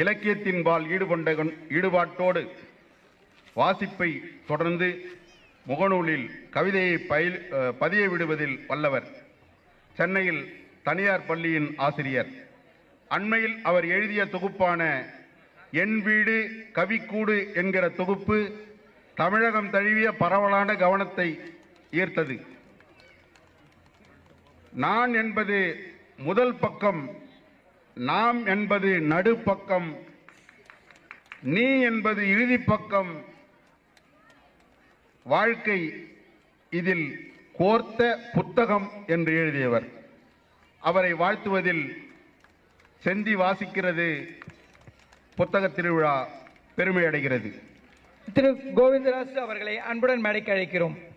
இலக்கியத்தின்பால் ஈடுபண்ட ஈடுபாட்டோடு வாசிப்பை தொடர்ந்து முகநூலில் கவிதையை பயில் பதிய விடுவதில் வல்லவர். சென்னையில் தனியார் பள்ளியின் ஆசிரியர். அண்மையில் அவர் எழுதிய தொகுப்பான என் வீடு கவிக்கூடு என்கிற தொகுப்பு தமிழகம் தழுவிய பரவலான கவனத்தை ஈர்த்தது. நான் என்பது முதல் பக்கம் நாம் என்பது நடுப்பக்கம் நீ என்பது இறுதி பக்கம். வாழ்க்கை இதில் கோர்த்த புத்தகம் என்று எழுதியவர். அவரை வாழ்த்துவதில் செந்தி வாசிக்கிறது புத்தக திருவிழா பெருமை அடைகிறது. திரு கோவிந்தராஜ் அவர்களை அன்புடன் மேடைக்கு அழைக்கிறோம்.